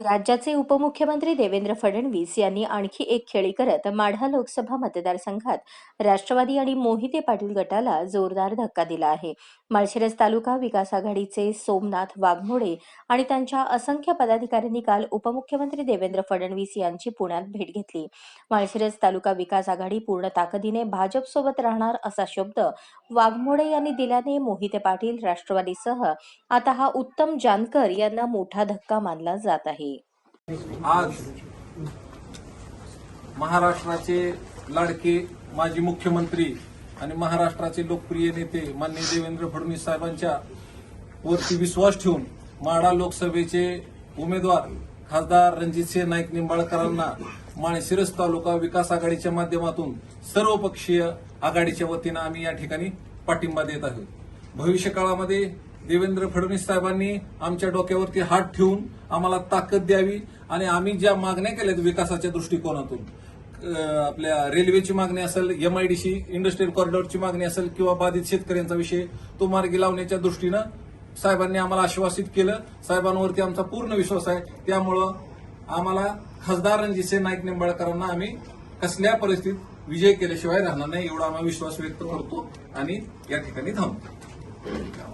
राज्याचे उपमुख्यमंत्री देवेंद्र फडणवीस यांनी आणखी एक खेळी करत माढा लोकसभा मतदारसंघात राष्ट्रवादी आणि मोहिते पाटील गटाला जोरदार धक्का दिला आहे. माळशिरस तालुका विकास आघाडीचे सोमनाथ वाघमोडे आणि त्यांच्या असंख्य पदाधिकाऱ्यांनी काल उपमुख्यमंत्री देवेंद्र फडणवीस यांची पुण्यात भेट घेतली. माळशिरस तालुका विकास आघाडी पूर्ण ताकदीने भाजपसोबत राहणार असा शब्द वाघमोडे यांनी दिल्याने मोहिते पाटील राष्ट्रवादीसह आता हा उत्तम जानकर यांना मोठा धक्का मानला जात आहे. आज महाराष्ट्राचे लाडके माजी मुख्यमंत्री आणि महाराष्ट्राचे लोकप्रिय नेते माननीय देवेंद्र फडणवीस साहेबांच्या वरती विश्वास ठेवून माढा लोकसभेचे उमेदवार खासदार रणजितसिंह नाईक निंबाळकरांना माळशिरस तालुका विकास आघाडीच्या माध्यमातून सर्वपक्षीय आघाडीच्या वतीनं आम्ही या ठिकाणी पाठिंबा देत आहोत. भविष्य काळामध्ये देवेंद्र फडणवीस साहेबांनी आमच्या डोक्यावरती हात ठेवून आम्हाला ताकद द्यावी आणि आम्ही ज्या मागण्या केल्यात विकासाच्या दृष्टिकोनातून आपल्या रेल्वेची मागणी असेल एमआयडीसी इंडस्ट्रियल कॉरिडॉरची मागणी असेल किंवा बाधित शेतकऱ्यांचा विषय तो मार्गी लावण्याच्या दृष्टीनं साहेबांनी आम्हाला आश्वासित केलं. साहेबांवरती आमचा पूर्ण विश्वास आहे. त्यामुळं आम्हाला खासदार रणजितसिंह नाईक निंबाळकरांना आम्ही कसल्या परिस्थितीत विजय केल्याशिवाय राहणार नाही एवढा आम्हाला विश्वास व्यक्त करतो आणि या ठिकाणी थांबतो.